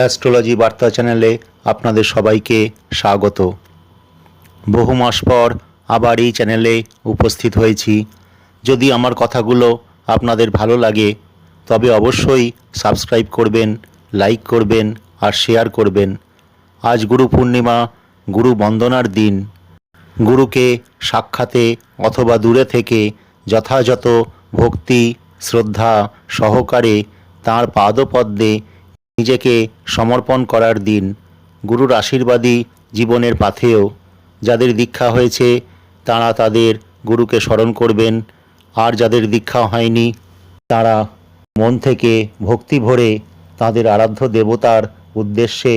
Astrology বার্তা চ্যানেলে আপনাদের সবাইকে স্বাগত। বহু মাস পর আবার এই চ্যানেলে উপস্থিত হয়েছি। যদি আমার কথাগুলো আপনাদের ভালো লাগে, তবে অবশ্যই সাবস্ক্রাইব করবেন, লাইক করবেন আর শেয়ার করবেন। আজ গুরু পূর্ণিমা, গুরু বন্দনার দিন। গুরুকে সাক্ষাতে অথবা দূরে থেকে যথাযথ ভক্তি, শ্রদ্ধা সহকারে তাঁর পাদপদ্মে নিজেকে সমর্পণ করার দিন গুরুর আশীর্বাদী জীবনের পাথেও যাদের দীক্ষা হয়েছে, তারা তাদের গুরুকে স্মরণ করবেন। আর যাদের দীক্ষা হয়নি, তারা মন থেকে ভক্তি ভরে তাদের আরাধ্য দেবতার উদ্দেশ্যে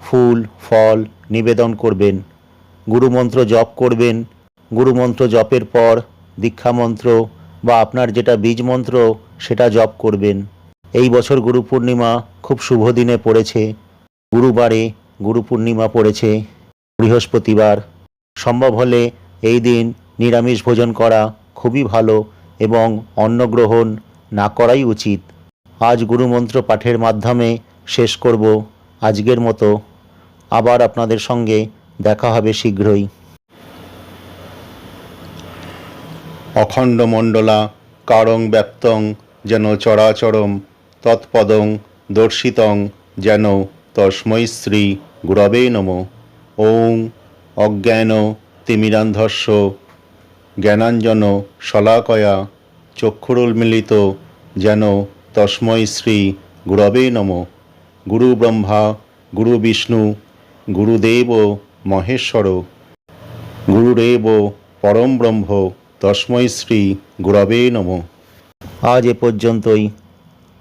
ফুল, ফল নিবেদন করবেন। গুরুমন্ত্র জপ করবেন। গুরুমন্ত্র জপের পর দীক্ষামন্ত্র বা আপনার যেটা বীজ মন্ত্র সেটা জপ করবেন। এই বছর গুরু পূর্ণিমা খুব শুভ দিনে পড়েছে। গুরুবারে গুরু পূর্ণিমা পড়েছে। বৃহস্পতিবার। সম্ভব হলে এই দিন নিরামিষ ভোজন করা খুবই ভালো এবং অন্ন গ্রহণ না করাই উচিত। আজ গুরুমন্ত্র পাঠের মাধ্যমে শেষ করব আজকের মতো। আবার আপনাদের সঙ্গে দেখা হবে শীঘ্রই। অখণ্ড মণ্ডলা কারং ব্যক্তং যেন চরাচরম তৎপদং দর্শিতং যেন তস্মৈ শ্রী গুরবে নম। ওং অজ্ঞান তিমিরান্ধস্য জ্ঞানাঞ্জন শলাকয়া চক্ষুরুন্মিলিত যেন তস্মৈ শ্রী গুরবে নম। গুরু ব্রহ্মা, গুরু বিষ্ণু, গুরুদেব মহেশ্বর, গুরুদেব পরম ব্রহ্ম তস্মৈ শ্রী গুরবে নম। আজ এ পর্যন্তই।